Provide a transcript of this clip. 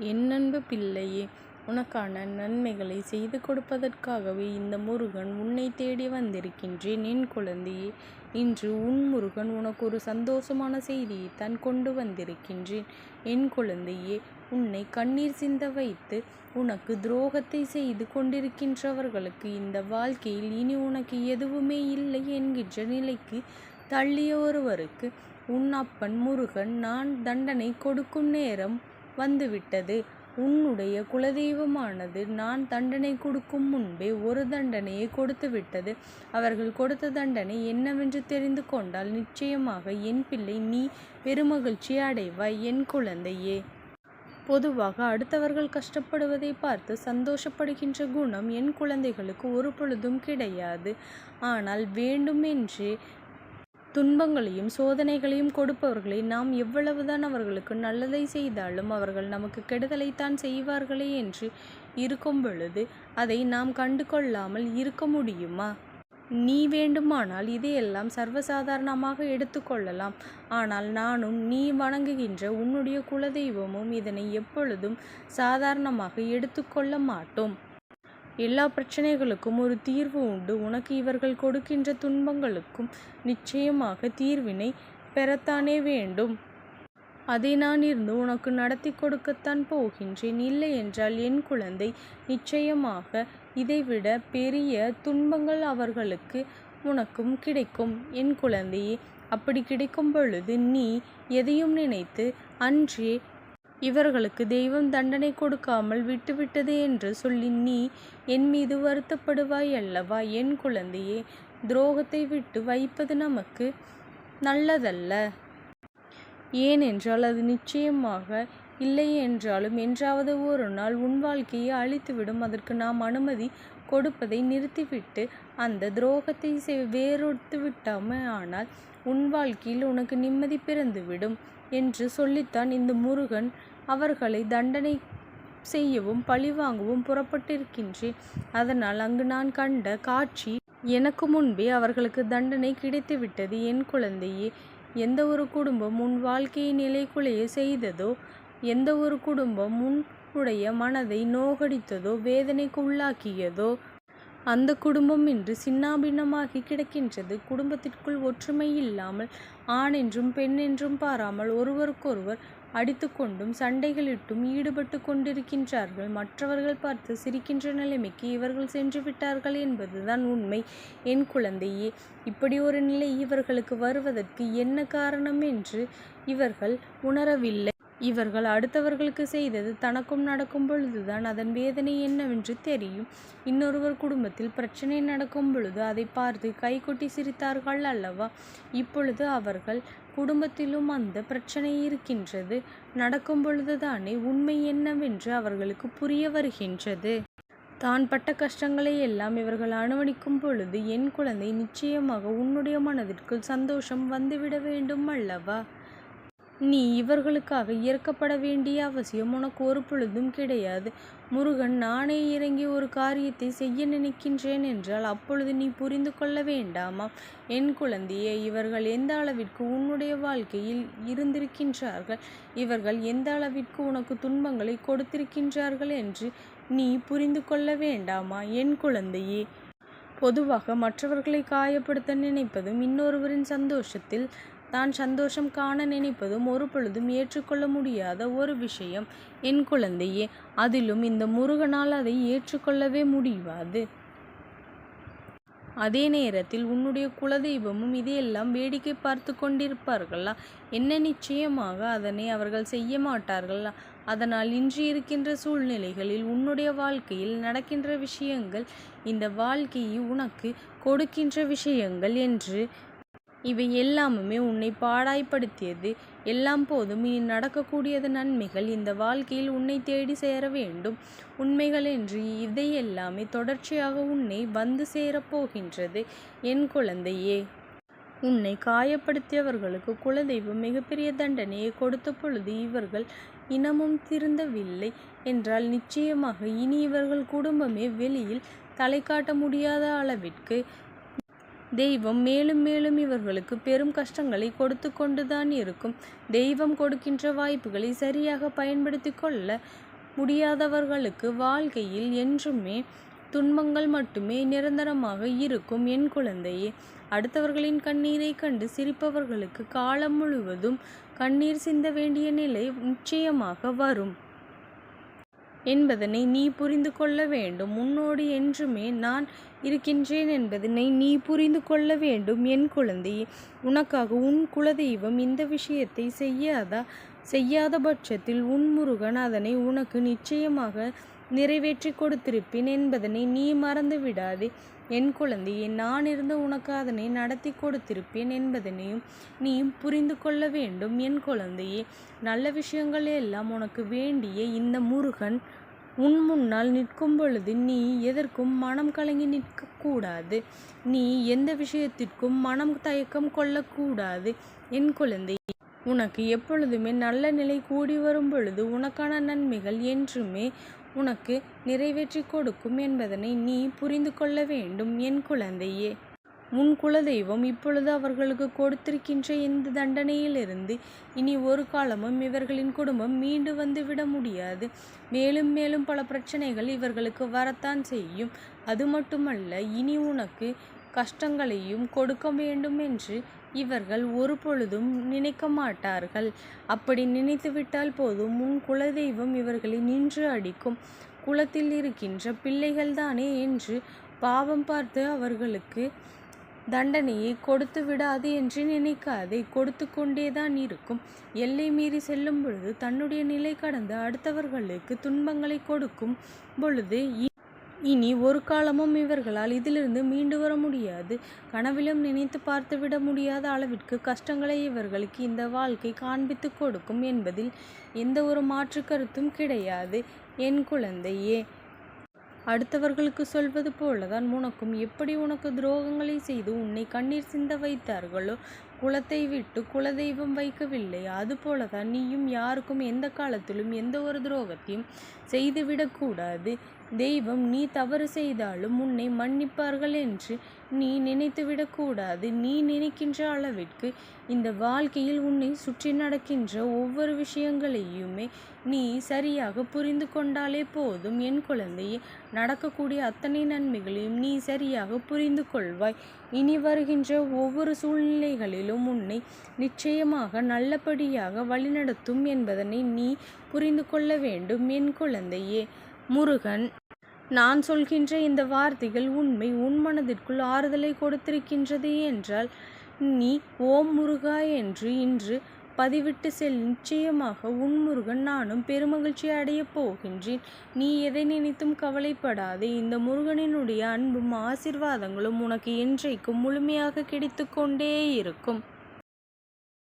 என் அன்பு பிள்ளையே உனக்கான நன்மைகளை செய்து கொடுப்பதற்காகவே இந்த முருகன் உன்னை தேடி வந்திருக்கின்றேன். என் குழந்தையே இன்று உன் முருகன் உனக்கு ஒரு சந்தோஷமான செய்தியை தான் கொண்டு வந்திருக்கின்றேன். என் குழந்தையே உன்னை கண்ணீர் சிந்த வைத்து உனக்கு துரோகத்தை செய்து கொண்டிருக்கின்றவர்களுக்கு இந்த வாழ்க்கையில் இனி உனக்கு எதுவுமே இல்லை என்கின்ற நிலைக்கு தள்ளிய ஒருவருக்கு உன் அப்பன் முருகன் நான் தண்டனை கொடுக்கும் நேரம் வந்துவிட்டது. உன்னுடைய குலதெய்வமானது நான் தண்டனை கொடுக்கும் முன்பே ஒரு தண்டனையை கொடுத்து விட்டது அவர்கள் கொடுத்த தண்டனை என்னவென்று தெரிந்து கொண்டால் நிச்சயமாக என் பிள்ளை நீ பெருமகிழ்ச்சி அடைவாய் என் குழந்தையே. பொதுவாக அடுத்தவர்கள் கஷ்டப்படுவதை பார்த்து சந்தோஷப்படுகின்ற குணம் என் குழந்தைகளுக்கு ஒரு பொழுதும் கிடையாது. ஆனால் வேண்டுமென்றே துன்பங்களையும் சோதனைகளையும் கொடுப்பவர்களை நாம் எவ்வளவுதான் அவர்களுக்கு நல்லதை செய்தாலும் அவர்கள் நமக்கு கெடுதலைத்தான் செய்வார்களே என்று இருக்கும் பொழுது அதை நாம் கண்டு கொள்ளாமல் இருக்க முடியுமா? நீ வேண்டுமானால் இதையெல்லாம் சர்வசாதாரணமாக எடுத்துக்கொள்ளலாம். ஆனால் நானும் நீ வணங்குகின்ற உன்னுடைய குலதெய்வமும் இதனை எப்பொழுதும் சாதாரணமாக எடுத்துக்கொள்ள மாட்டோம். எல்லா பிரச்சனைகளுக்கும் ஒரு தீர்வு உண்டு. உனக்கு இவர்கள் கொடுக்கின்ற துன்பங்களுக்கும் நிச்சயமாக தீர்வினை பெறத்தானே வேண்டும். அதை நான் இருந்து உனக்கு நடத்தி கொடுக்கத்தான் போகின்றேன். இல்லை என்றால் என் குழந்தை நிச்சயமாக இதைவிட பெரிய துன்பங்கள் அவர்களுக்கு உனக்கும் கிடைக்கும். என் குழந்தையே அப்படி கிடைக்கும் பொழுது நீ எதையும் நினைத்து அன்றே இவர்களுக்கு தெய்வம் தண்டனை கொடுக்காமல் விட்டுவிட்டது என்று சொல்லி நீ என் மீது வருத்தப்படுவாய் அல்லவா? என் குழந்தையே துரோகத்தை விட்டு வைப்பது நமக்கு நல்லதல்ல. ஏனென்றால் அது நிச்சயமாக இல்லை என்றாலும் என்றாவது ஒரு நாள் உன் வாழ்க்கையை அழித்துவிடும். அதற்கு நாம் அனுமதி கொடுப்பதை நிறுத்திவிட்டு அந்த துரோகத்தை வேறொடுத்து விட்டாமே ஆனால் உன் வாழ்க்கையில் உனக்கு நிம்மதி பிறந்துவிடும். என்று சொல்லித்தான் இந்த முருகன் அவர்களை தண்டனை செய்யவும் பழிவாங்கவும் புறப்பட்டிருக்கின்றேன் அதனால் அங்கு நான் கண்ட காட்சி எனக்கு முன்பே அவர்களுக்கு தண்டனை கிடைத்துவிட்டது என் குழந்தையே எந்த ஒரு குடும்பம் உன் வாழ்க்கையை நிலைக்குலைய செய்ததோ எந்த ஒரு குடும்பம் உன்னுடைய மனதை நோகடித்ததோ வேதனைக்கு உள்ளாக்கியதோ அந்த குடும்பம் இன்று சின்னாபின்னமாகி கிடக்கின்றது. குடும்பத்திற்குள் ஒற்றுமை இல்லாமல் ஆண் என்றும் பெண் என்றும் பாராமல் ஒருவருக்கொருவர் அடித்துக்கொண்டும் சண்டைகளிட்டும் ஈடுபட்டு கொண்டிருக்கின்றார்கள். மற்றவர்கள் பார்த்து சிரிக்கின்ற நிலைமைக்கு இவர்கள் சென்று விட்டார்கள் என்பதுதான் உண்மை. என் குழந்தையே இப்படி ஒரு நிலை இவர்களுக்கு வருவதற்கு என்ன காரணம் என்று இவர்கள் உணரவில்லை. இவர்கள் அடுத்தவர்களுக்கு செய்தது தனக்கும் நடக்கும் பொழுதுதான் அதன் வேதனை என்னவென்று தெரியும். இன்னொருவர் குடும்பத்தில் பிரச்சனை நடக்கும் பொழுது அதை பார்த்து கைகொட்டி சிரித்தார்கள் அல்லவா? இப்பொழுது அவர்கள் குடும்பத்திலும் அந்த பிரச்சனை இருக்கின்றது. நடக்கும் பொழுதுதானே உண்மை என்னவென்று அவர்களுக்கு புரிய வருகின்றது. தான் பட்ட கஷ்டங்களை எல்லாம் இவர்கள் அனுமதிக்கும் பொழுது என் குழந்தை நிச்சயமாக உன்னுடைய மனதிற்குள் சந்தோஷம் வந்துவிட வேண்டும் அல்லவா? நீ இவர்களுக்காக இறக்கப்பட வேண்டிய அவசியம் உனக்கு ஒரு பொழுதும் கிடையாது. முருகன் நானே இறங்கி ஒரு காரியத்தை செய்ய நினைக்கின்றேன் என்றால் அப்பொழுது நீ புரிந்து கொள்ள வேண்டாமா என் குழந்தையே இவர்கள் எந்த அளவிற்கு உன்னுடைய வாழ்க்கையில் இருந்திருக்கின்றார்கள்? இவர்கள் எந்த அளவிற்கு உனக்கு துன்பங்களை கொடுத்திருக்கின்றார்கள் என்று நீ புரிந்து கொள்ள வேண்டாமா? என் குழந்தையே பொதுவாக மற்றவர்களை காயப்படுத்த நினைப்பதும் இன்னொருவரின் சந்தோஷத்தில் தான் சந்தோஷம் காண நினைப்பதும் ஒரு பொழுதும் ஏற்றுக்கொள்ள முடியாத ஒரு விஷயம். என் குழந்தையே அதிலும் இந்த முருகனால் அதை ஏற்றுக்கொள்ளவே முடியாது. அதே நேரத்தில் உன்னுடைய குலதெய்வமும் இதையெல்லாம் வேடிக்கை பார்த்து கொண்டிருப்பார்களா? என்ன நிச்சயமாக அதனை அவர்கள் செய்ய மாட்டார்களா? அதனால் இன்று இருக்கின்ற சூழ்நிலைகளில் உன்னுடைய வாழ்க்கையில் நடக்கின்ற விஷயங்கள் இந்த வாழ்க்கையை உனக்கு கொடுக்கின்ற விஷயங்கள் என்று இவை எல்லாமுமே உன்னை பாடாய்ப்படுத்தியது. எல்லாம் போதும் இனி நடக்கக்கூடியது நன்மைகள் இந்த வாழ்க்கையில் உன்னை தேடி சேர வேண்டும். உண்மைகள் என்று இதையெல்லாமே தொடர்ச்சியாக உன்னை வந்து சேரப்போகின்றது என் குழந்தையே உன்னை காயப்படுத்தியவர்களுக்கு குலதெய்வம் மிகப்பெரிய தண்டனையை கொடுத்த பொழுது இவர்கள் இனமும் திருந்தவில்லை என்றால் நிச்சயமாக இனி இவர்கள் குடும்பமே வெளியில் தலை காட்ட முடியாத அளவிற்கு தெய்வம் மேலும் மேலும் இவர்களுக்கு பெரும் கஷ்டங்களை கொடுத்து கொண்டுதான் இருக்கும். தெய்வம் கொடுக்கின்ற வாய்ப்புகளை சரியாக பயன்படுத்தி கொள்ள முடியாதவர்களுக்கு வாழ்க்கையில் என்றுமே துன்பங்கள் மட்டுமே நிரந்தரமாக இருக்கும் என் குழந்தையே. அடுத்தவர்களின் கண்ணீரை கண்டு சிரிப்பவர்களுக்கு காலம் முழுவதும் கண்ணீர் சிந்த வேண்டிய நிலை நிச்சயமாக வரும். என்பதனை நீ புரிந்து கொள்ள வேண்டும். உன்னோடு என்றுமே நான் இருக்கின்றேன் என்பதனை நீ புரிந்து கொள்ள வேண்டும். என் குழந்தையே உனக்காக உன் குலதெய்வம் இந்த விஷயத்தை செய்யாதா? செய்யாத பட்சத்தில் உன் முருகன் அதனை உனக்கு நிச்சயமாக நிறைவேற்றி கொடுத்திருப்பேன் என்பதனை நீ மறந்து விடாதே என் குழந்தையே நான் இருந்து உனக்கு அதனை நடத்தி கொடுத்திருப்பேன் என்பதனையும் நீ புரிந்து கொள்ள வேண்டும். என் குழந்தையே நல்ல விஷயங்கள் எல்லாம் உனக்கு வேண்டிய இந்த முருகன் உன் முன்னால் நிற்கும் பொழுது நீ எதற்கும் மனம் கலங்கி நிற்கக்கூடாது. நீ எந்த விஷயத்திற்கும் மனம் தயக்கம் கொள்ளக்கூடாது. என் குழந்தை உனக்கு எப்பொழுதுமே நல்ல நிலை கூடி வரும் பொழுது உனக்கான நன்மைகள் என்றுமே உனக்கு நிறைவேற்றி கொடுக்கும் என்பதனை நீ புரிந்து கொள்ள வேண்டும் என் குழந்தையே. உன் குலதெய்வம் இப்பொழுது அவர்களுக்கு கொடுத்திருக்கின்ற இந்த தண்டனையிலிருந்து இனி ஒரு காலமும் இவர்களின் குடும்பம் மீண்டு வந்து விட முடியாது. மேலும் மேலும் பல பிரச்சனைகள் இவர்களுக்கு வரத்தான் செய்யும். அது மட்டுமல்ல இனி உனக்கு கஷ்டங்களையும் கொடுக்க வேண்டும் என்று இவர்கள் ஒரு பொழுதும் நினைக்க மாட்டார்கள் அப்படி நினைத்துவிட்டால் போதும். உன் குலதெய்வம் இவர்களை நின்று அடிக்கும். குலத்தில் இருக்கின்ற பிள்ளைகள்தானே என்று பாவம் பார்த்து அவர்களுக்கு தண்டனையை கொடுத்து விடாது என்று நினைக்காதே. கொடுத்து கொண்டேதான் இருக்கும். எல்லை மீறி செல்லும் பொழுது தன்னுடைய நிலை கடந்து அடுத்தவர்களுக்கு துன்பங்களை கொடுக்கும் பொழுது இனி ஒரு காலமும் இவர்களால் இதிலிருந்து மீண்டு வர முடியாது. கனவிலும் நினைத்து பார்த்துவிட முடியாத அளவிற்கு கஷ்டங்களை இவர்களுக்கு இந்த வாழ்க்கை காண்பித்து கொடுக்கும் என்பதில் எந்த ஒரு மாற்று கருத்தும் கிடையாது. என் குழந்தையே அடுத்தவர்களுக்கு சொல்வது போலதான் உனக்கும் எப்படி உனக்கு துரோகங்களை செய்து உன்னை கண்ணீர் சிந்த வைத்தார்களோ குலத்தை விட்டு குலதெய்வம் வைக்கவில்லை. அதுபோலதான் நீயும் யாருக்கும் எந்த காலத்திலும் எந்த ஒரு துரோகத்தையும் செய்துவிடக்கூடாது. தெய்வம் நீ தவறு செய்தாலும் உன்னை மன்னிப்பார்கள் என்று நீ நினைத்துவிடக்கூடாது. நீ நினைக்கின்ற அளவிற்கு இந்த வாழ்க்கையில் உன்னை சுற்றி நடக்கின்ற ஒவ்வொரு விஷயங்களையுமே நீ சரியாக புரிந்து கொண்டாலே போதும். என் குழந்தையே நடக்கக்கூடிய அத்தனை நன்மைகளையும் நீ சரியாக புரிந்து கொள்வாய். இனி வருகின்ற ஒவ்வொரு சூழ்நிலைகளிலும் உன்னை நிச்சயமாக நல்லபடியாக வழிநடத்தும் என்பதனை நீ புரிந்து கொள்ள வேண்டும் என் குழந்தையே. முருகன் நான் சொல்கின்ற இந்த வார்த்தைகள் உண்மை உன் மனதிற்குள் ஆறுதலை கொடுத்திருக்கின்றது என்றால் நீ ஓம் முருகா என்று இன்று பதிவிட்டு செல். நிச்சயமாக உன் முருகன் நானும் பெருமகிழ்ச்சி அடையப் போகின்றேன். நீ எதை நினைத்தும் கவலைப்படாதே. இந்த முருகனினுடைய அன்பும் ஆசிர்வாதங்களும் உனக்கு என்றைக்கும் முழுமையாக கிடைத்து கொண்டே இருக்கும்.